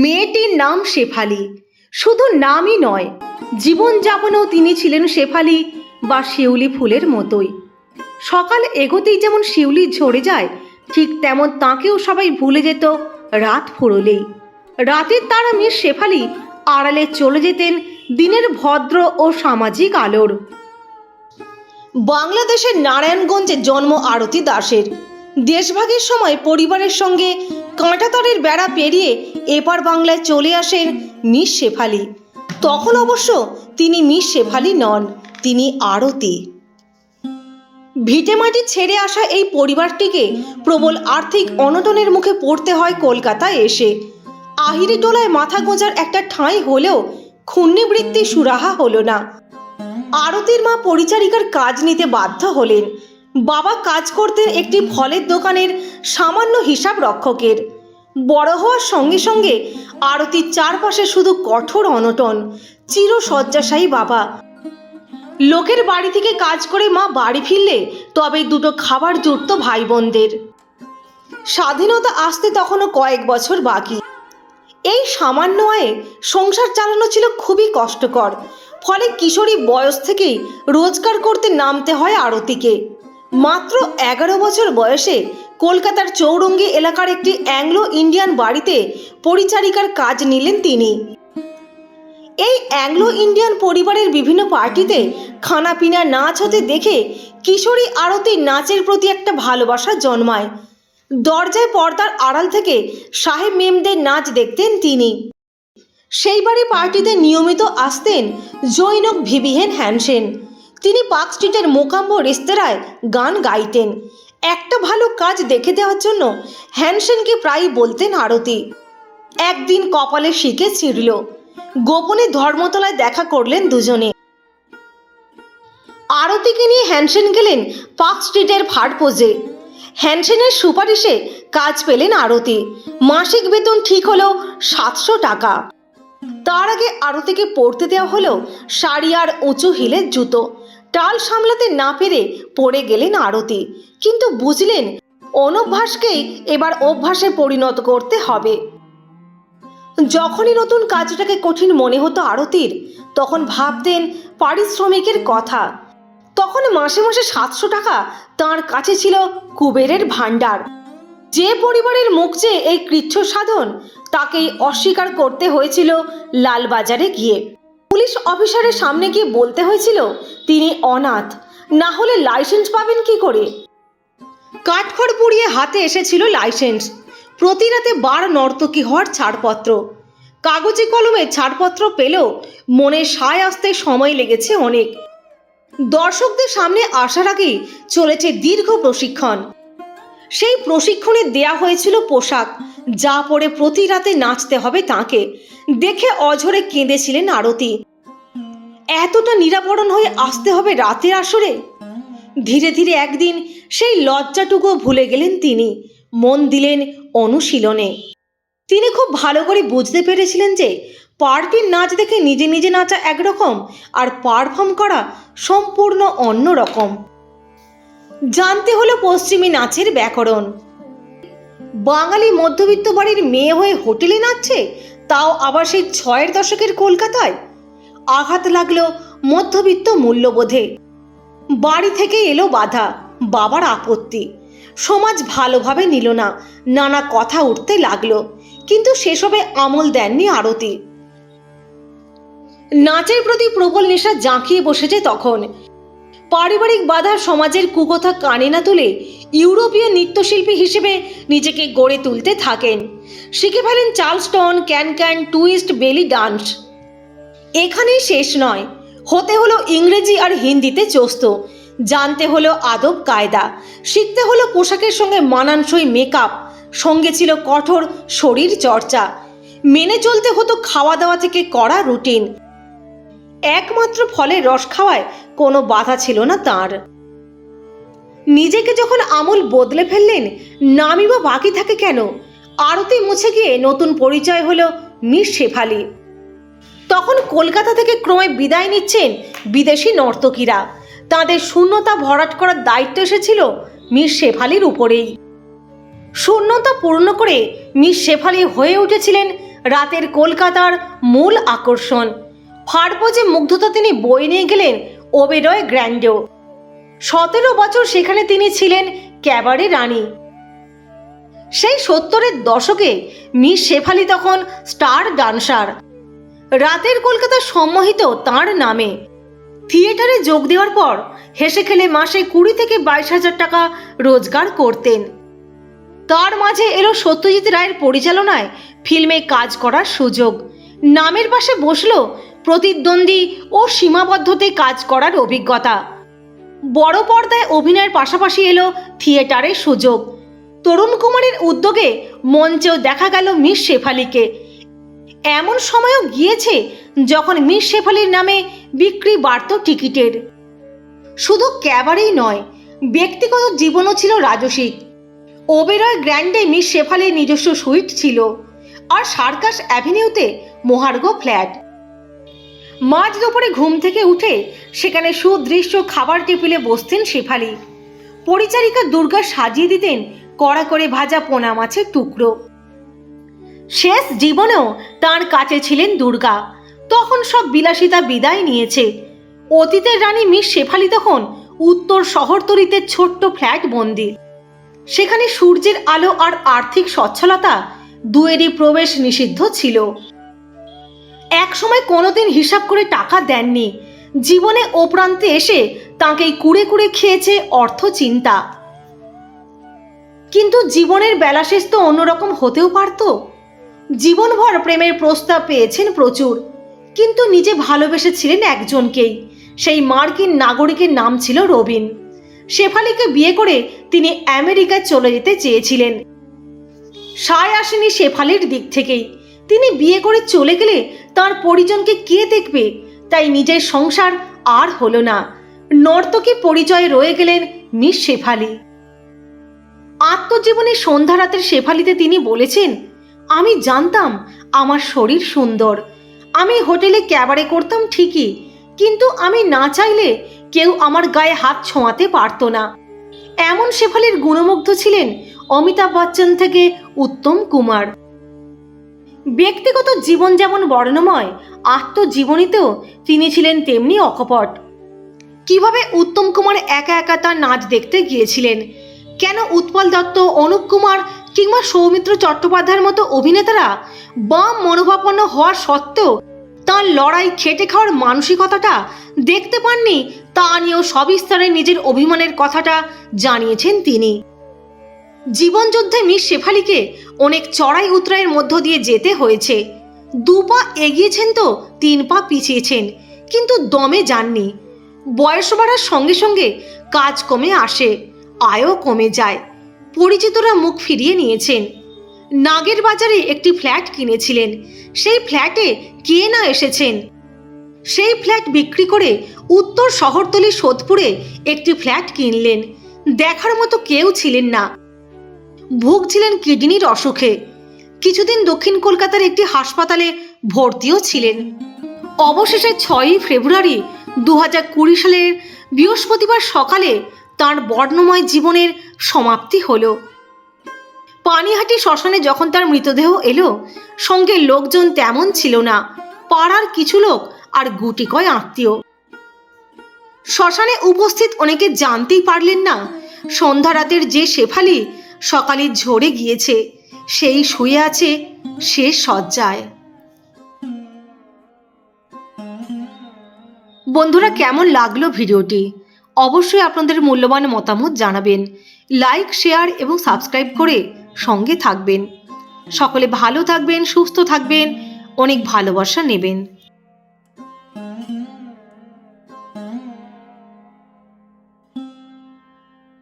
মেয়েটির নাম শেফালি। শুধু নামই নয়, জীবনযাপনেও তিনি ছিলেন শেফালি বা শিউলি ফুলের মতোই। সকাল এগোতেই যেমন শিউলি ঝরে যায়, ঠিক তেমন তাকেও সবাই ভুলে যেত রাত ফুরলেই। রাতের তারা মেয়ে শেফালি আড়ালে চলে যেতেন দিনের ভদ্র ও সামাজিক আলোর। বাংলাদেশের নারায়ণগঞ্জে জন্ম আরতি দাসের। দেশভাগের সময় পরিবারের সঙ্গে কাঁটাতারের বেড়া পেরিয়ে এপার বাংলায় চলে আসেন মিস শেফালি। তখন অবশ্য তিনি মিস শেফালি নন, তিনি আরতি। ভিটেমাটি ছেড়ে আসা এই পরিবারটিকে প্রবল আর্থিক অনটনের মুখে পড়তে হয় কলকাতায় এসে। আহিরি টোলায় মাথা গোঁজার একটা ঠাঁই হলেও ক্ষুণ্ণিবৃত্তি সুরাহা হলো না। আরতির মা পরিচারিকার কাজ নিতে বাধ্য হলেন। বাবা কাজ করতেন একটি ফলের দোকানের সামান্য হিসাব রক্ষকের। বড় হওয়ার সঙ্গে সঙ্গে আরতির চারপাশে শুধু কঠোর অনটন চির শয্যাশায়ী বাবা। লোকের বাড়ি থেকে কাজ করে মা বাড়ি ফিরলে তবে দুটো খাবার জুটত ভাই বোনদের স্বাধীনতা আসতে তখনও কয়েক বছর বাকি। এই সামান্য আয়ে সংসার চালানো ছিল খুবই কষ্টকর, ফলে কিশোরী বয়স থেকেই রোজগার করতে নামতে হয় আরতিকে। মাত্র এগারো বছর বয়সে কলকাতার চৌরঙ্গি এলাকার একটি অ্যাংলো ইন্ডিয়ান বাড়িতে পরিচারিকার কাজ নিলেন তিনি। এই অ্যাংলো ইন্ডিয়ান পরিবারের বিভিন্ন পার্টিতে খানাপিনা নাচ হতে দেখে কিশোরী আরতির নাচের প্রতি একটা ভালোবাসা জন্মায়। দরজায় পর্দার আড়াল থেকে সাহেব মেমদের নাচ দেখতেন তিনি। সেইবারই পার্টিতে নিয়মিত আসতেন জৈনক ভিভিহেন হ্যানসেন। তিনি পার্ক স্ট্রিটের মোকাম্ব রেস্তোরাঁয় গান গাইতেন। একটা ভালো কাজ দেখে দেওয়ার জন্য হ্যানসেনকে প্রায়ই বলতেন আরতি। একদিন কপালে শিখে ছিঁড়ল। গোপনে ধর্মতলায় দেখা করলেন দুজনে। আরতিকে নিয়ে হ্যানসেন গেলেন পার্ক স্ট্রিটের ফাড়পোজে হ্যানসেনের সুপারিশে কাজ পেলেন আরতি। মাসিক বেতন ঠিক হলো সাতশো টাকা। তার আগে আরতিকে পড়তে দেওয়া হলো শাড়ি আর উঁচু হিলের জুতো। টাল সামলাতে না পেরে পড়ে গেলেন আরতি। কিন্তু বুঝলেন অনভ্যাসকেই এবার অভ্যাসে পরিণত করতে হবে। যখনই নতুন কাজটাকে কঠিন মনে হতো আরতির, তখন ভাবতেন পারিশ্রমিকের কথা। তখন মাসে মাসে সাতশো টাকা তার কাছে ছিল কুবেরের ভাণ্ডার। যে পরিবারের মুখ চেয়ে এই কৃচ্ছ সাধন, তাকেই অস্বীকার করতে হয়েছিল লালবাজারে গিয়ে। পুলিশ অফিসারের সামনে গিয়ে বলতে হয়েছিল, তিনি অনাথ। না হলে লাইসেন্স পাবেন কি করে? কাঠখড় পুড়িয়ে হাতে এসেছিল লাইসেন্স। প্রতি রাতে বার নর্তকী হওয়ার ছাড়পত্র। কাগজে কলমে ছাড়পত্র পেলেও মনে সায় আসতে সময় লেগেছে অনেক। দর্শকদের সামনে আসার আগেই চলেছে দীর্ঘ প্রশিক্ষণ। সেই প্রশিক্ষণে দেয়া হয়েছিল পোশাক, যা পরে প্রতি রাতে নাচতে হবে তাকে। দেখে অঝরে কেঁদেছিলেন আরতি। এতটা নিরাবরণ হয়ে আসতে হবে রাতের আসরে? ধীরে ধীরে একদিন সেই লজ্জাটুকু ভুলে গেলেন তিনি। মন দিলেন অনুশীলনে। তিনি খুব ভালো করে বুঝতে পেরেছিলেন যে পার্টির নাচ দেখে নিজে নিজে নাচা একরকম আর পারফর্ম করা সম্পূর্ণ অন্য রকম জানতে হলো পশ্চিমী নাচের ব্যাকরণ। বাঙালি মধ্যবিত্ত বাড়ির মেয়ে হয়ে হোটেলে নাচছে, তাও আবার সেই ছয়ের দশকের কলকাতায়? আঘাত লাগল মধ্যবিত্ত মূল্যবোধে। বাড়ি থেকে এলো বাধা, বাবার আপত্তি। সমাজ ভালোভাবে নিল না, নানা কথা উঠতে লাগল, কিন্তু সেসবে আমল দেননি আরতি। নাচের প্রতি প্রবল নেশা জাঁকিয়ে বসেছে তখন। পারিবারিক বাধা সমাজের কুকথা কানে না তুলে ইউরোপীয় নৃত্যশিল্পী হিসেবে নিজেকে গড়ে তুলতে থাকেন। শিখে ফেলেন Charleston can can, twist, belly dance. এখানেই শেষ নয়। হতে হলো ইংরেজি আর হিন্দিতে চস্ত। জানতে হলো আদব কায়দা। শিখতে হলো পোশাকের সঙ্গে মানানসই মেকআপ। সঙ্গে ছিল কঠোর শরীর চর্চা। মেনে চলতে হতো খাওয়া দাওয়া থেকে করা রুটিন। একমাত্র ফলের রস খাওয়ায় কোনো বাধা ছিল না তার। নিজেকে যখন আমল বদলে ফেললেন নামই বা বাকি থাকে কেন? আরতি মুছে গিয়ে নতুন পরিচয় হলো মিস শেফালি। তখন কলকাতা থেকে ক্রমে বিদায় নিচ্ছেন বিদেশি নর্তকীরা। তাদের শূন্যতা ভরাট করার দায়িত্ব এসেছিল মিস শেফালির উপরেই। শূন্যতা পূর্ণ করে মিস শেফালি হয়ে উঠেছিলেন রাতের কলকাতার মূল আকর্ষণ। ফাড়পোজে মুগ্ধতা তিনি বই নিয়ে গেলেন ওবেরয় গ্র্যান্ডেও। সতেরো বছর সেখানে তিনি ছিলেন ক্যাবারে রানী। সেই সত্তরের দশকে মিস শেফালি তখন স্টার ডান্সার। রাতের কলকাতা সম্মোহিত তার নামে। থিয়েটারে যোগ দেওয়ার পর হেসে খেলে মাসে কুড়ি থেকে বাইশ হাজার টাকা রোজগার করতেন। তার মাঝে এলো সত্যজিৎ রায়ের পরিচালনায় ফিল্মে কাজ করার সুযোগ। নামের পাশে বসল প্রতিদ্বন্দ্বী ও সীমাবদ্ধতে কাজ করার অভিজ্ঞতা। বড় পর্দায় অভিনয়ের পাশাপাশি এলো থিয়েটারের সুযোগ। তরুণ কুমারের উদ্যোগে মঞ্চেও দেখা গেল মিস শেফালিকে। এমন সময়ও গিয়েছে যখন মিস শেফালির নামে বিক্রি বাড়ত টিকিটের। শুধু ক্যাবারেই নয়, ব্যক্তিগত জীবনও ছিল রাজসিক। ওবেরয় গ্র্যান্ডে মিস শেফালির নিজস্ব সুইট ছিল, আর সার্কাস অ্যাভিনিউতে মহার্ঘ ফ্ল্যাট। মাঝ দুপুরে ঘুম থেকে উঠে সেখানে সুদৃশ্য খাবার টেবিলে বসতেন শেফালি। পরিচারিকা দুর্গা সাজিয়ে দিতেন কড়া করে ভাজা পোনা মাছের টুকরো। শেষ জীবনেও তার কাছে ছিলেন দুর্গা। তখন সব বিলাসিতা বিদায় নিয়েছে। অতীতের রানী মিস শেফালি তখন উত্তর শহরতলিতে ছোট্ট ফ্ল্যাট বন্দি সেখানে সূর্যের আলো আর আর্থিক সচ্ছলতা দুয়েরই প্রবেশ নিষিদ্ধ ছিল। এক সময় কোনোদিন হিসাব করে টাকা দেননি। জীবনে ও প্রান্তে এসে তাঁকেই কুড়ে কুড়ে খেয়েছে অর্থ চিন্তা। কিন্তু জীবনের বেলা শেষ তো অন্যরকম হতেও পারত। জীবনভর প্রেমের প্রস্তাব পেয়েছেন প্রচুর। কিন্তু নিজে ভালোবেসেছিলেন একজনকেই। সেই মার্কিন নাগরিকের নাম ছিল রবিন। শেফালিকে বিয়ে করে তিনি আমেরিকায় চলে যেতে চেয়েছিলেন। সায় আসেনি শেফালির দিক থেকেই। তিনি বিয়ে করে চলে গেলে তার পরিজনকে কে দেখবে? তাই নিজের সংসার আর হলো না। নর্তকী পরিচয়ে রয়ে গেলেন মিস শেফালি। আত্মজীবনী সন্ধ্যা রাতের শেফালিতে তিনি বলেছেন, আমি জানতাম আমার শরীর সুন্দর। আমি হোটেলে ক্যাবারে করতাম ঠিকই, কিন্তু আমি না চাইলে কেউ আমার গায়ে হাত ছোঁয়াতে পারতো না। এমন শেফালির গুণমুগ্ধ ছিলেন অমিতাভ বচ্চন থেকে উত্তম কুমার। ব্যক্তিগত জীবন যেমন বর্ণময়, আত্মজীবনীতেও তিনি ছিলেন তেমনি অকপট। কীভাবে উত্তম কুমার একা একা তার নাচ দেখতে গিয়েছিলেন? কেন উৎপল দত্ত, অনুপ কুমার কিংবা সৌমিত্র চট্টোপাধ্যায়ের মতো অভিনেতারা বাম মনোভাবাপন্ন হওয়ার সত্ত্বেও তার লড়াই, খেটে খাওয়ার মানসিকতাটা দেখতে পাননি, তা নিয়েও সবিস্তারে নিজের অভিমানের কথাটা জানিয়েছেন তিনি। জীবনযুদ্ধে মিস শেফালিকে অনেক চড়াই উতরাইয়ের মধ্য দিয়ে যেতে হয়েছে। দু পা এগিয়েছেন তো, তিন পা পিছিয়েছেন, কিন্তু দমে যাননি। বয়স বাড়ার সঙ্গে সঙ্গে কাজ কমে আসে, আয়ও কমে যায়। পরিচিতরা মুখ ফিরিয়ে নিয়েছেন। নাগের বাজারে একটি ফ্ল্যাট কিনেছিলেন। সেই ফ্ল্যাটে কে না এসেছেন? সেই ফ্ল্যাট বিক্রি করে উত্তর শহরতলি সোদপুরে একটি ফ্ল্যাট কিনলেন। দেখার মতো কেউ ছিলেন না। ভুগছিলেন কিডনির অসুখে। কিছুদিন দক্ষিণ কলকাতার একটি হাসপাতালে ভর্তিও ছিলেন। অবশেষে ছয়ই ফেব্রুয়ারি দু হাজার কুড়ি সালের বৃহস্পতিবার সকালে তার বর্ণময় জীবনের সমাপ্তি হল। পানিহাটি শ্মশানে যখন তার মৃতদেহ এলো, সঙ্গে লোকজন তেমন ছিল না। পাড়ার কিছু লোক আর গুটিকয় আত্মীয়। শ্মশানে উপস্থিত অনেকে জানতেই পারলেন না, সন্ধ্যা রাতের যে শেফালি সকালে ঝরে গিয়েছে। সেই শুয়ে আছে সে শয্যায়। বন্ধুরা, কেমন লাগল ভিডিওটি? অবশ্যই আপনাদের মূল্যবান মতামত জানাবেন। লাইক, শেয়ার এবং সাবস্ক্রাইব করে সঙ্গে থাকবেন। সকলে ভালো থাকবেন, সুস্থ থাকবেন, অনেক ভালোবাসা নেবেন।